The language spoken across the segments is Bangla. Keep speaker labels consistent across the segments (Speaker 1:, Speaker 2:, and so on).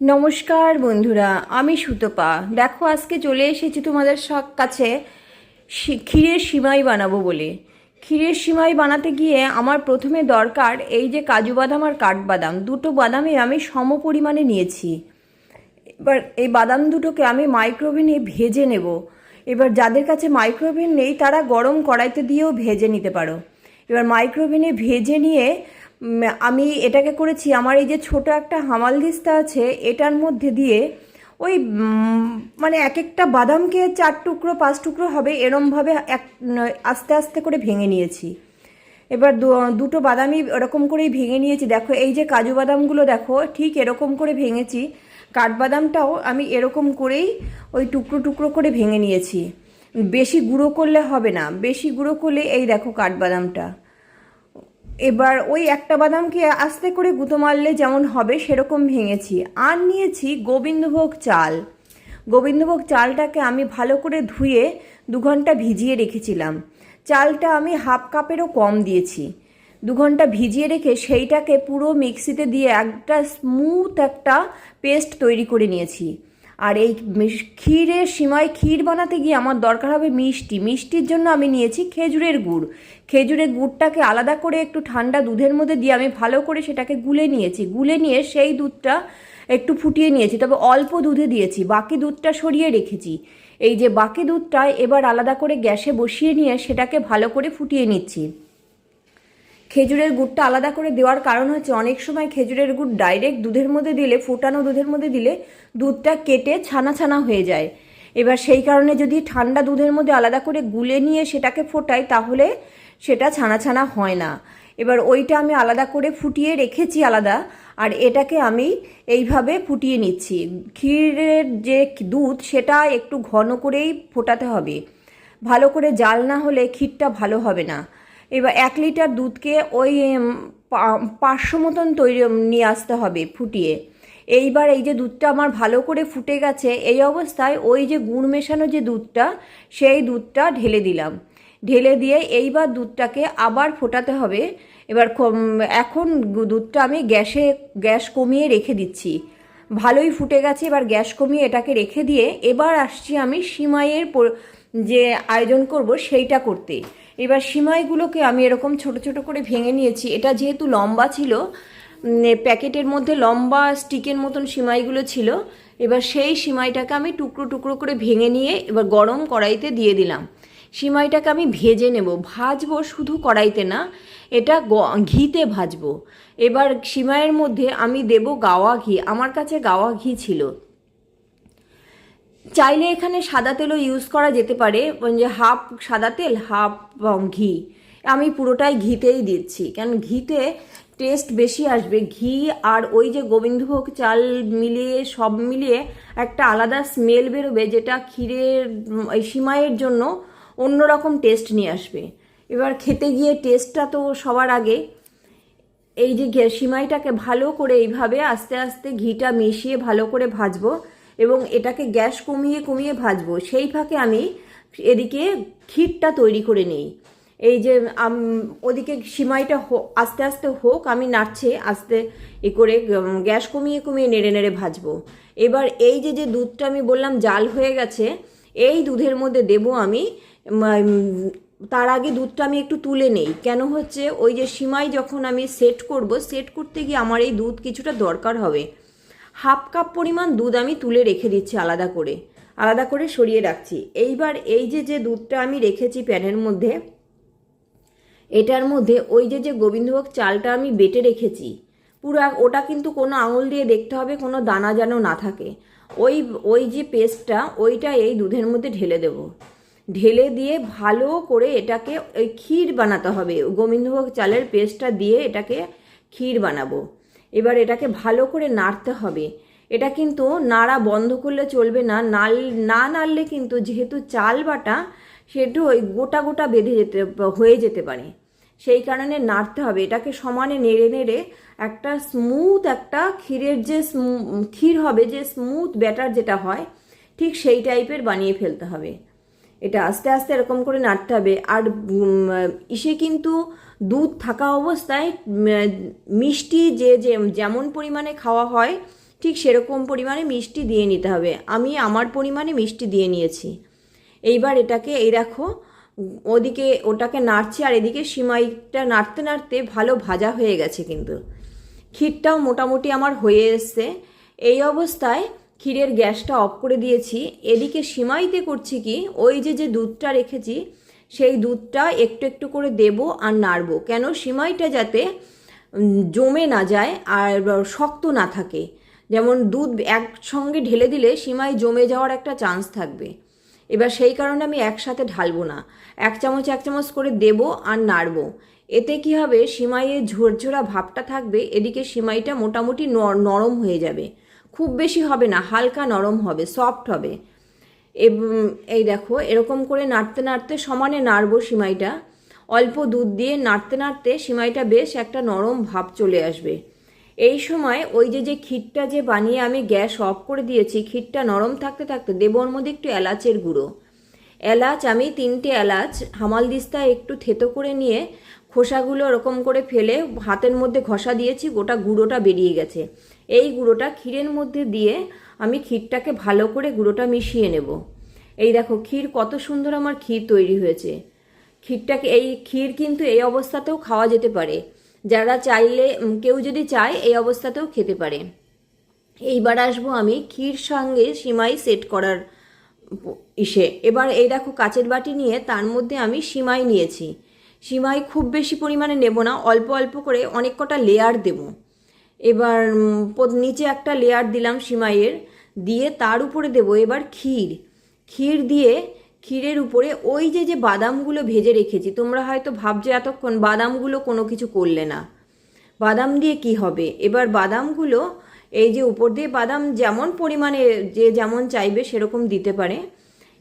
Speaker 1: নমস্কার বন্ধুরা, আমি সুতপা। দেখো, আজকে চলে এসেছি তোমাদের সব কাছে ক্ষীরের সিমাই বানাবো বলে। ক্ষীরের সিমাই বানাতে গিয়ে আমার প্রথমে দরকার এই যে কাজু বাদাম আর কাঠবাদাম দুটো বাদামে আমি সম পরিমাণে নিয়েছি। এবার এই বাদাম দুটোকে আমি মাইক্রোওভেনে ভেজে নেব। এবার যাদের কাছে মাইক্রোওভেন নেই, তারা গরম কড়াইতে দিয়েও ভেজে নিতে পারো। এবার মাইক্রোওভেনে ভেজে নিয়ে আমি এটাকে করেছি, আমার এই যে ছোট একটা হামাল দিস্তা আছে, এটার মধ্যে দিয়ে ওই মানে এক একটা বাদামকে চার টুকরো, পাঁচ টুকরো হবে এরমভাবে এক, আস্তে আস্তে করে ভেঙে নিয়েছি। এবার দুটো বাদামই এরকম করেই ভেঙে নিয়েছি। দেখো, এই যে কাজু বাদামগুলো দেখো, ঠিক এরকম করে ভেঙেছি। কাঠবাদামটাও আমি এরকম করেই ওই টুকরো টুকরো করে ভেঙে নিয়েছি। বেশি গুঁড়ো করলে হবে না, বেশি গুঁড়ো করলে এই দেখো কাঠবাদামটা এবার ওই একটা বাদামকে আস্তে করে গুঁতো মারলে যেমন হবে, সেরকম ভেঙেছি। আর নিয়েছি গোবিন্দভোগ চাল। গোবিন্দভোগ চালটাকে আমি ভালো করে ধুয়ে দু ঘণ্টা ভিজিয়ে রেখেছিলাম। চালটা আমি হাফ কাপেরও কম দিয়েছি। দু ঘণ্টা ভিজিয়ে রেখে সেইটাকে পুরো মিক্সিতে দিয়ে একটা স্মুথ একটা পেস্ট তৈরি করে নিয়েছি। আর এই ক্ষীরের সিমাই ক্ষীর বানাতে গিয়ে আমার দরকার হবে মিষ্টি। মিষ্টির জন্য আমি নিয়েছি খেজুরের গুড়। খেজুরের গুড়টাকে আলাদা করে একটু ঠান্ডা দুধের মধ্যে দিয়ে আমি ভালো করে সেটাকে গুলে নিয়েছি। গুলে নিয়ে সেই দুধটা একটু ফুটিয়ে নিয়েছি, তবে অল্প দুধে দিয়েছি। বাকি দুধটা সরিয়ে রেখেছি। এই যে বাকি দুধটা এবার আলাদা করে গ্যাসে বসিয়ে নিয়ে সেটাকে ভালো করে ফুটিয়ে নিচ্ছি। খেজুরের গুড়টা আলাদা করে দেওয়ার কারণ হচ্ছে অনেক সময় খেজুরের গুড় ডাইরেক্ট দুধের মধ্যে দিলে, ফোটানো দুধের মধ্যে দিলে দুধটা কেটে ছানা ছানা হয়ে যায়। এবার সেই কারণে যদি ঠান্ডা দুধের মধ্যে আলাদা করে গুলে নিয়ে সেটাকে ফোটাই, তাহলে সেটা ছানা ছানা হয় না। এবার ওইটা আমি আলাদা করে ফুটিয়ে রেখেছি আলাদা, আর এটাকে আমি এইভাবে ফুটিয়ে নিচ্ছি। ক্ষীরের যে দুধ, সেটা একটু ঘন করেই ফোটাতে হবে। ভালো করে জাল না হলে ক্ষীরটা ভালো হবে না। এবার এক লিটার দুধকে ওই পাঁচশো মতন তৈরি নিয়ে আসতে হবে ফুটিয়ে। এইবার এই যে দুধটা আমার ভালো করে ফুটে গেছে, এই অবস্থায় ওই যে গুড় মেশানো যে দুধটা, সেই দুধটা ঢেলে দিলাম। ঢেলে দিয়ে এইবার দুধটাকে আবার ফোটাতে হবে। এবার এখন দুধটা আমি গ্যাসে, গ্যাস কমিয়ে রেখে দিচ্ছি। ভালোই ফুটে গেছে, এবার গ্যাস কমিয়ে এটাকে রেখে দিয়ে এবার আসছি আমি সিমাইয়ের যে আয়োজন করব সেইটা করতে। এবার সিমাইগুলোকে আমি এরকম ছোট ছোট করে ভেঙে নিয়েছি। এটা যেহেতু লম্বা ছিল প্যাকেটের মধ্যে লম্বা স্টিকের মতন সিমাইগুলো ছিল, এবার সেই সিমাইটাকে আমি টুকরো টুকরো করে ভেঙে নিয়ে এবার গরম কড়াইতে দিয়ে দিলাম। সিমাইটাকে আমি ভেজে নেব। ভাজবো শুধু কড়াইতে না, এটা ঘিতে ভাজবো। এবার সিমাইয়ের মধ্যে আমি দেব গাওয়া ঘি। আমার কাছে গাওয়া ঘি ছিল। চাইলে এখানে সাদা তেলও ইউজ করা যেতে পারে যে হাফ সাদা তেল হাফ ঘি। আমি পুরোটাই ঘিতেই দিচ্ছি কারণ ঘিতে টেস্ট বেশি আসবে। ঘি আর ওই যে গোবিন্দভোগ চাল মিলিয়ে, সব মিলিয়ে একটা আলাদা স্মেল বেরোবে, যেটা ক্ষীরের সিমাইয়ের জন্য অন্যরকম টেস্ট নিয়ে আসবে। এবার খেতে গিয়ে টেস্টটা তো সবার আগে। এই যে সিমাইটাকে ভালো করে এইভাবে আস্তে আস্তে ঘিটা মিশিয়ে ভালো করে ভাজবো। এবং এটাকে গ্যাস কমিয়ে কমিয়ে ভাজবো। সেই ফাঁকে আমি এদিকে ক্ষীরটা তৈরি করে নিই। এই যে ওদিকে সিমাইটা আস্তে আস্তে হোক, আমি নাড়ছে, আস্তে এ করে গ্যাস কমিয়ে কমিয়ে নেড়ে নেড়ে ভাজবো। এবার এই যে যে দুধটা আমি বললাম জাল হয়ে গেছে, এই দুধের মধ্যে দেব আমি তার আগে দুধটা আমি একটু তুলে নেই। কেন হচ্ছে, ওই যে সিমাই যখন আমি সেট করব, সেট করতে গিয়ে আমার এই দুধ কিছুটা দরকার হবে। হাফ কাপ পরিমাণ দুধ আমি তুলে রেখে দিচ্ছি আলাদা করে। আলাদা করে সরিয়ে রাখছি। এইবার এই যে যে দুধটা আমি রেখেছি প্যানের মধ্যে, এটার মধ্যে ওই যে যে গোবিন্দভোগ চালটা আমি বেটে রেখেছি, পুরো ওটা কিন্তু কোনো আঙুল দিয়ে দেখতে হবে, কোনো দানা যেন না থাকে। ওই ওই যে পেস্টটা, ওইটা এই দুধের মধ্যে ঢেলে দেব। ঢেলে দিয়ে ভালো করে এটাকে ওই ক্ষীর বানাতে হবে। গোবিন্দভোগ চালের পেস্টটা দিয়ে এটাকে ক্ষীর বানাবো। এবার এটাকে ভালো করে নাড়তে হবে। এটা কিন্তু নাড়া বন্ধ করলে চলবে না। নাল, না নাড়লে কিন্তু যেহেতু চাল বাটা সেটা ওই গোটা গোটা বেঁধে যেতে, হয়ে যেতে পারে। সেই কারণে নাড়তে হবে। এটাকে সমানে নেড়ে নেড়ে একটা স্মুথ একটা ক্ষীরের যে স্মু- ক্ষীর হবে, যে স্মুথ ব্যাটার যেটা হয়, ঠিক সেই টাইপের বানিয়ে ফেলতে হবে। এটা আস্তে আস্তে এরকম করে নাড়তে হবে। আর ইসে কিন্তু দুধ থাকা অবস্থায় মিষ্টি যে যে, যেমন পরিমাণে খাওয়া হয়, ঠিক সেরকম পরিমাণে মিষ্টি দিয়ে নিতে হবে। আমি আমার পরিমাণে মিষ্টি দিয়ে নিয়েছি। এইবার এটাকে, এই দেখো, ওদিকে ওটাকে নাড়ছে আর এদিকে সিমাইটা নাড়তে নাড়তে ভালো ভাজা হয়ে গেছে কিন্তু। ক্ষীরটাও মোটামুটি আমার হয়ে এসছে। এই অবস্থায় ক্ষীরের গ্যাসটা অফ করে দিয়েছি। এদিকে সিমাইতে করছি কি, ওই যে যে দুধটা রেখেছি, সেই দুধটা একটু একটু করে দেবো আর নাড়বো। কেন সিমাইটা যাতে জমে না যায় আর শক্ত না থাকে। যেমন দুধ একসঙ্গে ঢেলে দিলে সিমাই জমে যাওয়ার একটা চান্স থাকবে। এবার সেই কারণে আমি একসাথে ঢালবো না। এক চামচ এক চামচ করে দেবো আর নাড়বো। এতে কি হবে, সিমাইয়ের ঝোরঝোরা ভাবটা থাকবে, এদিকে সিমাইটা মোটামুটি নরম হয়ে যাবে। খুব বেশি হবে না, হালকা নরম হবে সফট হবে। এবং, এই দেখো, এরকম করে নাড়তে নাড়তে সমানে নাড়বো সিমাইটা। অল্প দুধ দিয়ে নাড়তে নাড়তে সিমাইটা বেশ একটা নরম ভাব চলে আসবে। এই সময় ওই যে যে ক্ষীরটা যে বানিয়ে আমি গ্যাস অফ করে দিয়েছি, ক্ষীরটা নরম থাকতে থাকতে দেবো ওর মধ্যে একটু এলাচের গুঁড়ো। এলাচ, আমি তিনটে এলাচ হামাল দিস্তায় একটু থেতো করে নিয়ে খোসাগুলো ওরকম করে ফেলে হাতের মধ্যে ঘষা দিয়েছি, গোটা গুঁড়োটা বেরিয়ে গেছে। এই গুঁড়োটা ক্ষীরের মধ্যে দিয়ে আমি ক্ষীরটাকে ভালো করে গুঁড়োটা মিশিয়ে নেব। এই দেখো, ক্ষীর কত সুন্দর আমার ক্ষীর তৈরি হয়েছে। ক্ষীরটাকে, এই ক্ষীর কিন্তু এই অবস্থাতেও খাওয়া যেতে পারে। যারা চাইলে কেউ যদি চায়, এই অবস্থাতেও খেতে পারে। এইবার আসব আমি ক্ষীর সঙ্গে সিমাই সেট করার ইসে। এবার এই দেখো, কাচের বাটি নিয়ে তার মধ্যে আমি সিমাই নিয়েছি। সিমাই খুব বেশি পরিমাণে নেব না, অল্প অল্প করে অনেক কটা লেয়ার দেব। এবার নিচে একটা লেয়ার দিলাম সিমাইয়ের, দিয়ে তার উপরে দেব এবার ক্ষীর। ক্ষীর দিয়ে ক্ষীরের উপরে ওই যে যে বাদামগুলো ভেজে রেখেছি, তোমরা হয়তো ভাবছ এতক্ষণ বাদামগুলো কোনো কিছু করলে না। বাদাম দিয়ে কি হবে? এবার বাদামগুলো এই যে উপর দিয়ে বাদাম যেমন পরিমাণে যে যেমন চাইবে সেরকম দিতে পারে।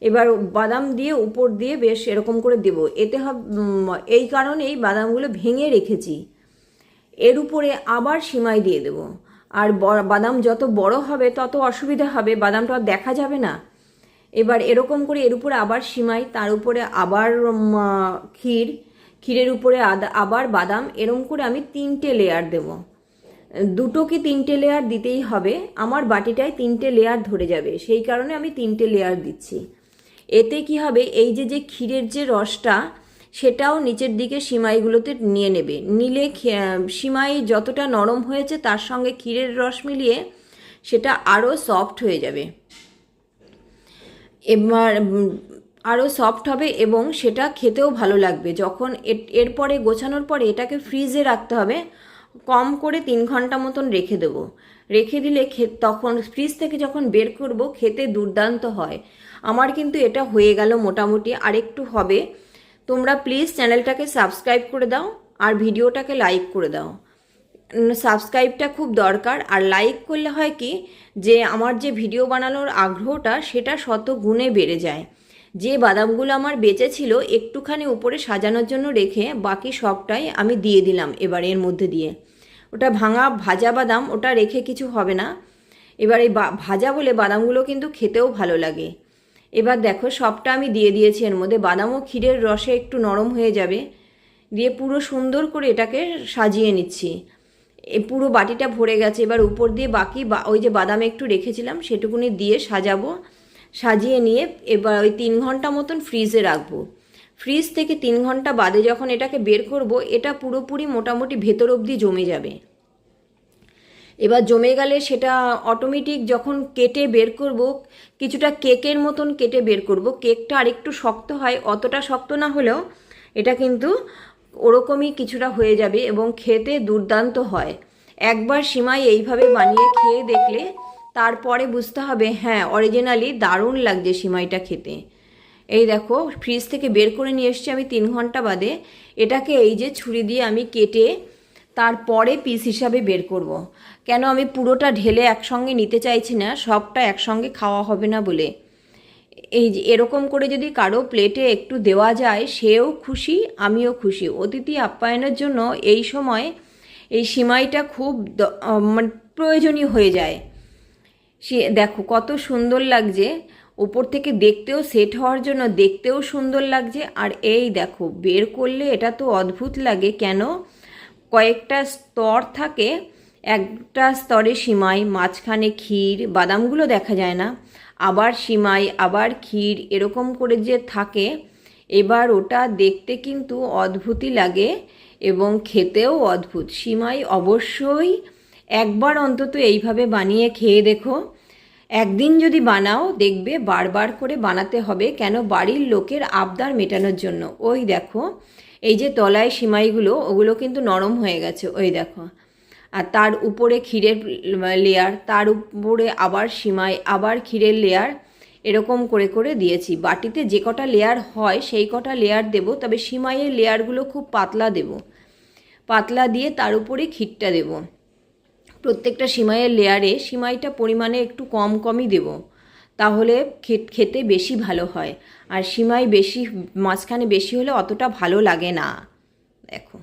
Speaker 1: এবার বাদাম দিয়ে উপর দিয়ে বেশ এরকম করে দেব। এতে হবে এই কারণেই বাদামগুলো ভেঙে রেখেছি। এর উপরে আবার সিমাই দিয়ে দেব। আর বাদাম যত বড় হবে, তত অসুবিধা হবে, বাদামটা দেখা যাবে না। এবার এরকম করে এর উপরে আবার সিমাই, তার উপরে আবার ক্ষীর, ক্ষীরের উপরে আবার বাদাম এরকম করে আমি তিনটে লেয়ার দেব। দুটো কি তিনটে লেয়ার দিতেই হবে? আমার বাটিটায় তিনটে লেয়ার ধরে যাবে, সেই কারণে আমি তিনটে লেয়ার দিচ্ছি। এতে কি হবে? এই যে যে ক্ষীরের যে রসটা সেটাও নিচের দিকে সিমাইগুলোতে নিয়ে নেবে। নিলে সিমাই যতটা নরম হয়েছে তার সঙ্গে ক্ষীরের রস মিলিয়ে সেটা আরও সফট হয়ে যাবে। এবার আরও সফট হবে এবং সেটা খেতেও ভালো লাগবে। যখন এরপরে গোছানোর পরে এটাকে ফ্রিজে রাখতে হবে। কম করে তিন ঘণ্টা মতন রেখে দেবো। রেখে দিলে তখন ফ্রিজ থেকে যখন বের করব, খেতে দুর্দান্ত হয়। আমার কিন্তু এটা হয়ে গেল মোটামুটি। আরেকটু হবে। তোমরা প্লিজ চ্যানেলটাকে সাবস্ক্রাইব করে দাও আর ভিডিওটাকে লাইক করে দাও। সাবস্ক্রাইবটা খুব দরকার আর লাইক করলে হয় কি যে আমার যে ভিডিও বানানোর আগ্রহটা সেটা শত গুণে বেড়ে যায়। যে বাদামগুলো আমার বেঁচে ছিল একটুখানি উপরে সাজানোর জন্য রেখে বাকি সবটাই আমি দিয়ে দিলাম এবার এর মধ্যে দিয়ে। ওটা ভাঙা ভাজা বাদাম ওটা রেখে কিছু হবে না। এবার এই ভাজা বলে বাদামগুলো কিন্তু খেতেও ভালো লাগে। এবার দেখো, সবটা আমি দিয়ে দিয়েছি এর মধ্যে। বাদামও ক্ষীরের রসে একটু নরম হয়ে যাবে। দিয়ে পুরো সুন্দর করে এটাকে সাজিয়ে নিচ্ছি। এ পুরো বাটিটা ভরে গেছে। এবার উপর দিয়ে বাকি ওই যে বাদাম একটু রেখেছিলাম, সেটুকুনি দিয়ে সাজাবো। সাজিয়ে নিয়ে এবার ওই তিন ঘণ্টা মতন ফ্রিজে রাখব। ফ্রিজ থেকে তিন ঘণ্টা বাদে যখন এটাকে বের করব, এটা পুরোপুরি মোটামুটি ভেতর অবধি জমে যাবে। এবার জমে গেলে সেটা অটোমেটিক যখন কেটে বের করব, কিছুটা কেকের মতন কেটে বের করব। কেকটা আরেকটু শক্ত হয়, অতটা শক্ত না হলেও এটা কিন্তু ওরকমই কিছুটা হয়ে যাবে এবং খেতে দুর্দান্ত হয়। একবার সীমাই এইভাবে বানিয়ে খেয়ে দেখলে তারপরে বুঝতে হবে হ্যাঁ অরিজিনালি দারুণ লাগছে সিমাইটা খেতে। এই দেখো ফ্রিজ থেকে বের করে নিয়ে এসেছি আমি তিন ঘণ্টা বাদে। এটাকে এই যে ছুরি দিয়ে আমি কেটে তারপরে পিস হিসাবে বের করব। কেন আমি পুরোটা ঢেলে একসঙ্গে নিতে চাইছি না, সবটা একসঙ্গে খাওয়া হবে না বলে। এই এরকম করে যদি কারও প্লেটে একটু দেওয়া যায়, সেও খুশি, আমিও খুশি। অতিথি আপ্যায়নের জন্য এই সময় এই সিমাইটা খুব মানে প্রয়োজনীয় হয়ে যায়। সে, দেখো কত সুন্দর লাগছে। ওপর থেকে দেখতেও সেট হওয়ার জন্য দেখতেও সুন্দর লাগছে। আর এই দেখো, বের করলে এটা তো অদ্ভুত লাগে। কেন? কয়েকটা স্তর থাকে, একটা স্তরে সিমাই, মাঝখানে ক্ষীর, বাদামগুলো দেখা যায় না। আবার সিমাই, আবার ক্ষীর, এরকম করে যে থাকে, এবার ওটা দেখতে কিন্তু অদ্ভুতই লাগে এবং খেতেও অদ্ভুত। সিমাই অবশ্যই একবার অন্তত এইভাবে বানিয়ে খেয়ে দেখো। একদিন যদি বানাও, দেখবে বারবার করে বানাতে হবে কেন? বাড়ির লোকের আবদার মেটানোর জন্য। ওই দেখো এই যে তলায় সিমাইগুলো, ওগুলো কিন্তু নরম হয়ে গেছে, ওই দেখো। আর তার উপরে ক্ষীরের লেয়ার তার উপরে আবার সিমাই, আবার ক্ষীরের লেয়ার এরকম করে করে দিয়েছি। বাটিতে যে কটা লেয়ার হয়, সেই কটা লেয়ার দেব, তবে সিমাইয়ের লেয়ারগুলো খুব পাতলা দেব। পাতলা দিয়ে তার উপরে ক্ষীরটা দেব। প্রত্যেকটা সিমাইয়ের লেয়ারে সিমাইটা পরিমাণে একটু কম কমই দেব। তাহলে খেতে বেশি ভালো হয়। আর সিমাই বেশি, মাঝখানে বেশি হলে অতটা ভালো লাগে না। দেখো।